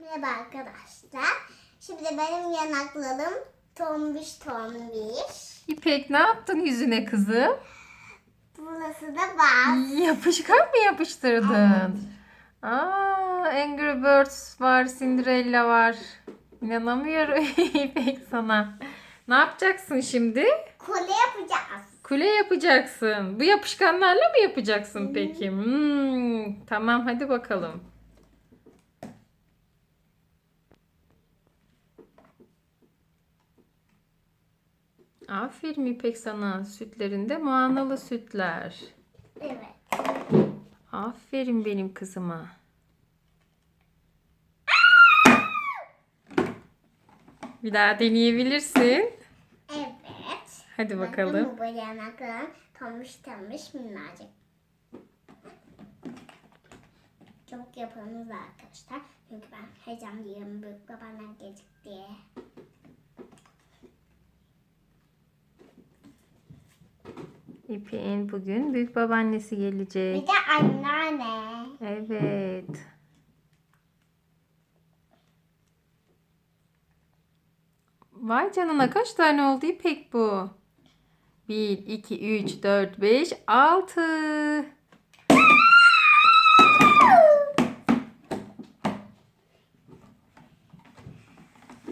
Merhaba arkadaşlar. Şimdi benim yanaklarım tombiş tombiş. İpek ne yaptın yüzüne kızım? Burası da baz. Yapışkan mı yapıştırdın? Aa, Angry Birds var, Cinderella var. İnanamıyorum İpek sana. Ne yapacaksın şimdi? Kole yapacağız. Kule yapacaksın. Bu yapışkanlarla mı yapacaksın peki? Hmm, tamam hadi bakalım. Aferin İpek sana. Sütlerinde muanalı sütler. Evet. Aferin benim kızıma. Bir daha deneyebilirsin. Evet. Hadi Bakın bakalım. bu tombiş tombiş minnacık. Çok yapınız arkadaşlar. Çünkü ben heyecanlıyım. Büyük babaannem gelecek diye. İpek'in bugün büyük babaannesi Bir gelecek. de anneanne. Evet. Vay canına kaç tane oldu İpek bu? 1, 2, 3, 4, 5, 6.